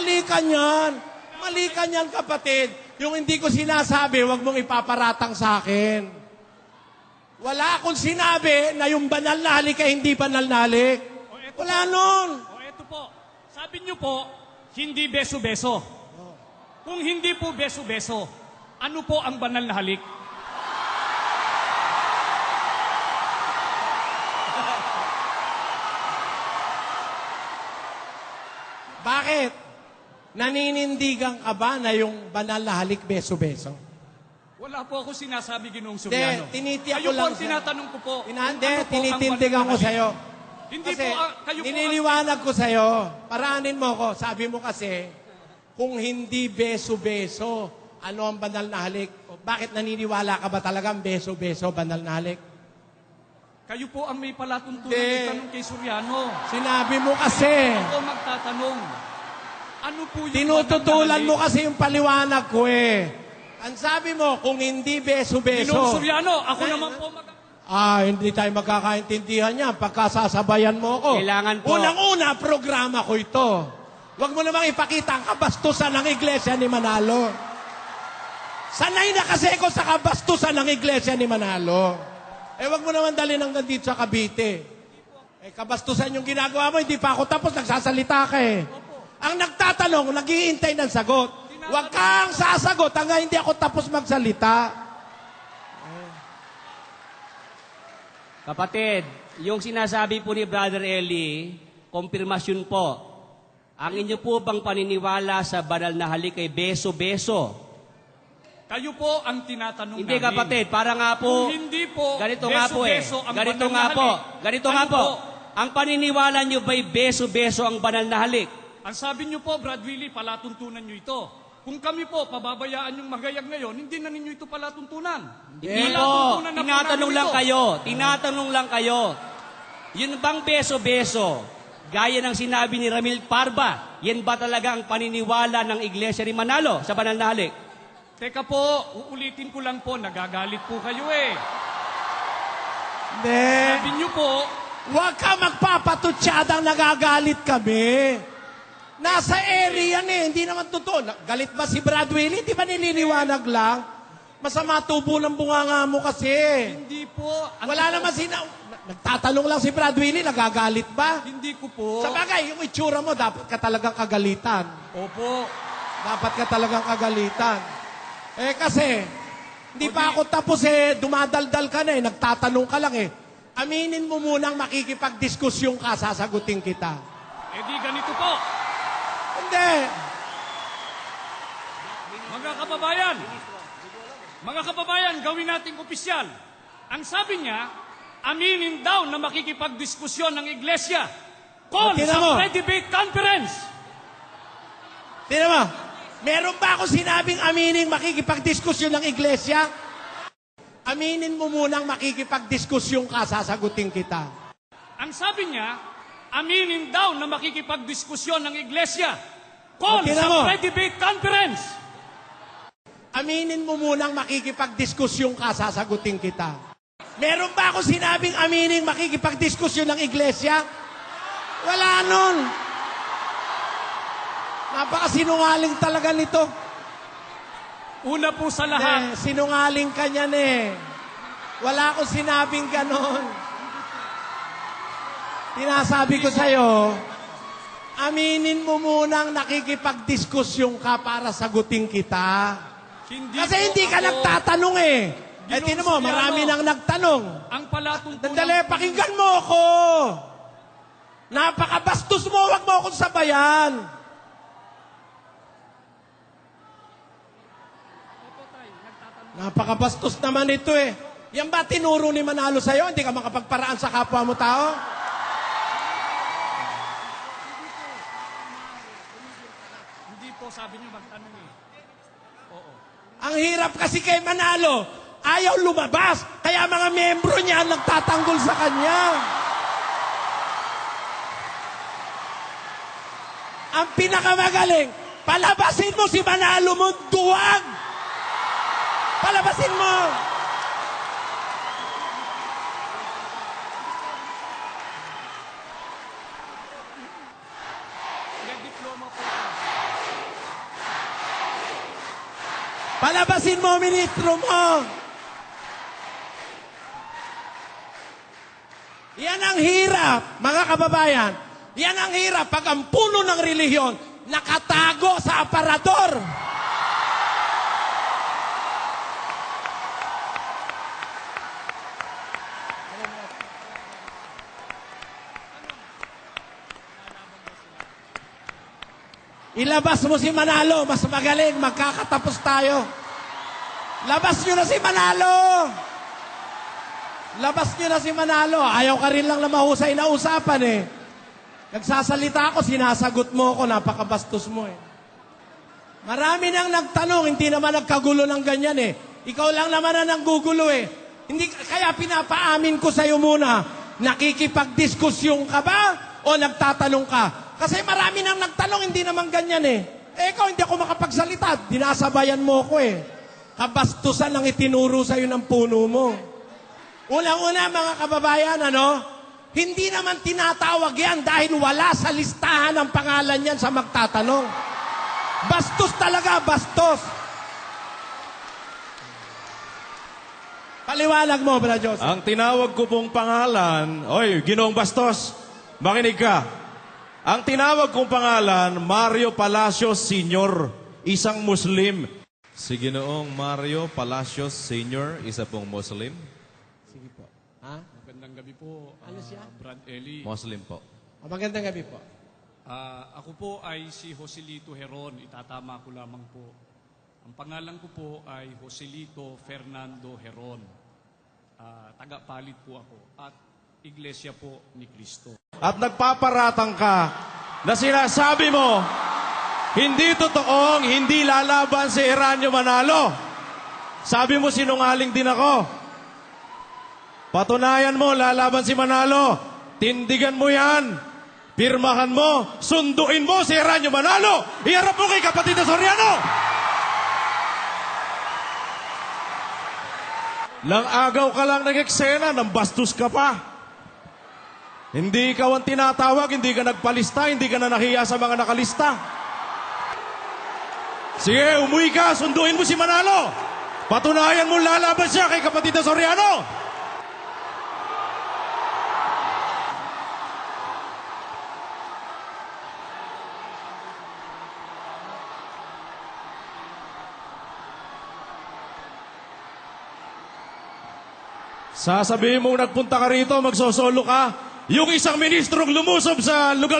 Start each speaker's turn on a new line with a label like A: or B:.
A: Mali ka niyan. Mali ka niyan, kapatid. Yung hindi ko sinasabi, wag mong ipaparatang sa akin. Wala akong sinabi na yung banal na halik ay hindi banal na halik. Wala nun.
B: O eto po, sabi niyo po, hindi beso-beso. Kung hindi po beso-beso, ano po ang banal na halik?
A: Bakit? Naninindigan ka ba na yung banal na halik beso-beso?
B: Wala po ako sinasabi ginoong
A: Hindi,
B: Soriano.
A: tinitiyak
B: Kayo
A: ko
B: po
A: lang
B: ang tinatanong ko po.
A: Hindi,
B: ano po ang
A: tinitindigan
B: banal
A: ko
B: na halik.
A: sa'yo.
B: Hindi
A: kasi
B: po, ah, kayo po ang...
A: nililiwanag ko sa'yo. Paraanin mo ko. Sabi mo kasi, kung hindi beso-beso, ano ang banal na halik? O, Bakit naniniwala ka ba talagang beso-beso, banal na halik?
B: Kayo po ang may palatuntunan
A: Hindi.
B: itanong kay Soriano.
A: Sinabi mo kasi.
B: Ako ang magtatanong. Ano po yung
A: Tinututulan mo kasi yung paliwanag ko eh. Ang sabi mo, kung hindi beso-beso.
B: Ginoong Soriano, ako
A: Na-
B: naman po mag...
A: Ah, hindi tayo magkakaintindihan niyan pagkasasabayan mo ko.
C: Kailangan po.
A: Unang-una, programa ko ito. Huwag mo namang ipakita ang kabastusan ng iglesia ni Manalo. Sanay na kasi ako sa kabastusan ng iglesia ni Manalo. Eh, wag mo naman dalhin hanggang dito sa Cavite. Eh, kabastusan yung ginagawa mo, hindi pa ako tapos, nagsasalita ka eh. Ang nagtatanong, naghihintay ng sagot. Huwag kang sasagot hanggang hindi ako tapos magsalita.
C: Kapatid, yung sinasabi po ni Brother Eli, konfirmasyon po. Ang inyo po bang paniniwala sa banal na halik ay beso-beso?
B: Kayo po ang tinatanong
C: Hindi
B: namin.
C: kapatid, para nga po,
B: Kung hindi po,
C: ganito nga po eh.
B: beso-beso ang
C: Ganito
B: banal
C: nga
B: na
C: po,
B: halik,
C: ganito
B: ano
C: nga po. Ang paniniwala nyo ba'y beso-beso ang banal na halik?
B: Ang sabi niyo po, Brad Willie, palatuntunan niyo ito. Kung kami po, pababayaan yung magayag ngayon, hindi na ninyo ito palatuntunan.
C: Hindi po,
B: na
C: tinatanong lang
B: ito.
C: kayo, tinatanong lang kayo. Yun bang beso-beso? Gaya ng sinabi ni Ramil Parba, yan ba talaga ang paniniwala ng Iglesia ni Manalo sa banal na halik?
B: Teka po, uulitin ko lang po, nagagalit po kayo eh.
A: Hindi.
B: Sabi niyo po,
A: Huwag ka magpapatutsyadang nagagalit kami. Nasa area yan eh, hindi naman totoo. Na- Galit ba si Brad Willie? Di ba nililiwanag lang? Masama tubo ng bunganga mo kasi.
B: hindi po. ang
A: Wala naman sina... na- Nagtatanong lang si Brad Willie, nagagalit ba?
B: Hindi ko po.
A: Sa bagay, yung itsura mo, dapat ka talagang kagalitan.
B: Opo.
A: Dapat ka talagang kagalitan. Eh kasi, hindi pa ako tapos eh, dumadaldal ka na eh, nagtatanong ka lang eh. Aminin mo munang makikipagdiskusyon ka, sasagutin kita.
B: Eh di ganito po.
A: Hindi.
B: Mga kababayan, mga kababayan, gawin nating opisyal. Ang sabi niya, aminin daw na makikipagdiskusyon ng iglesia. Call
A: Tingnan mo.
B: sa pre-debate conference.
A: Tingnan mo, meron ba ako sinabing aminin makikipagdiskusyon ng iglesia? Aminin mo munang makikipagdiskusyon ka, sasagutin kita.
B: Ang sabi niya, aminin daw na makikipagdiskusyon ng iglesia. Call
A: Tingnan
B: sa
A: mo.
B: pre-debate conference.
A: Aminin mo munang makikipagdiskusyon ka, sasagutin kita. Meron ba ako sinabing aminin makikipagdiskusyon ng iglesia? Wala nun. Napakasinungaling talaga nito.
B: Una po sa lahat,
A: Eh, sinungaling ka niyan eh. Wala akong sinabing ganon. Tinasabi ko sa'yo, aminin mo munang nakikipagdiskusyon ka para sagutin kita.
B: hindi
A: Kasi hindi ka
B: ako-
A: nagtatanong eh. Eh, tinan mo, marami nang nagtanong.
B: Ang palatuntunan...
A: Nandali, pakinggan mo ako. Napakabastos mo, wag mo akong sabayan. Napakabastos naman ito eh. Yan ba tinuro ni Manalo sa'yo? Hindi ka makapagparaan sa kapwa mo tao?
B: Po, sabi niyo magtanong eh.
A: Ang hirap kasi kay Manalo. Ayaw lumabas. Kaya mga membro niya ang nagtatanggol sa kanya. Ang pinakamagaling, palabasin mo si Manalo mo duwag. Palabasin mo.
B: May diploma po. ako.
A: Palabasin mo, ministro mo! Yan ang hirap, mga kababayan. Yan ang hirap pag ang puno ng relihiyon nakatago sa aparador. Ilabas mo si Manalo, mas magaling, magkakatapos tayo. Labas nyo na si Manalo! Labas nyo na si Manalo. Ayaw ka rin lang na mahusay na usapan eh. Nagsasalita ako, sinasagot mo ako, napakabastos mo eh. Marami nang nagtanong, hindi naman nagkagulo ng ganyan eh. Ikaw lang naman ang nanggugulo eh. Hindi, kaya pinapaamin ko sa'yo muna, nakikipagdiskusyon ka ba o nagtatanong ka? Kasi marami nang nagtanong, hindi naman ganyan eh. Eh ikaw, hindi ako makapagsalita. Dinasabayan mo ko eh. Kabastusan ang itinuro sa'yo ng puno mo. Unang-una mga kababayan, ano? Hindi naman tinatawag yan dahil wala sa listahan ang pangalan yan sa magtatanong. Bastos talaga, bastos. Paliwanag mo, Brad Joseph.
D: Ang tinawag ko pong pangalan, oy, Ginoong Bastos, makinig ka. Ang tinawag kong pangalan, Mario Palacios Sr., isang Muslim.
E: Si Ginoong Mario Palacios Sr., isa pong Muslim.
A: Sige po. Ha?
B: Magandang gabi po,
A: Ano siya?
B: Brad Eli.
E: Muslim po.
A: Ah, Magandang gabi po.
B: Ah, ako po ay si Joselito Heron. Itatama ko lamang po. Ang pangalan ko po ay Joselito Fernando Heron. Ah, taga-palit po ako at iglesia po ni Kristo.
D: At nagpaparatang ka na sinasabi mo, hindi totoong hindi lalaban si Eranio Manalo. Sabi mo sinungaling din ako. Patunayan mo, lalaban si Manalo. Tindigan mo yan. Pirmahan mo. Sunduin mo si Eranio Manalo. Iharap mo kay kapatid na Soriano. Lang agaw ka lang nag-eksena, nang bastos ka pa. Hindi ikaw ang tinatawag, hindi ka nagpalista, hindi ka na nahiya sa mga nakalista. Sige, umuwi ka, sunduin mo si Manalo. Patunayan mo lalaban siya kay kapatid na Soriano. Sasabihin mong nagpunta ka rito, magsosolo ka. Yung isang ministrong lumusob sa lugar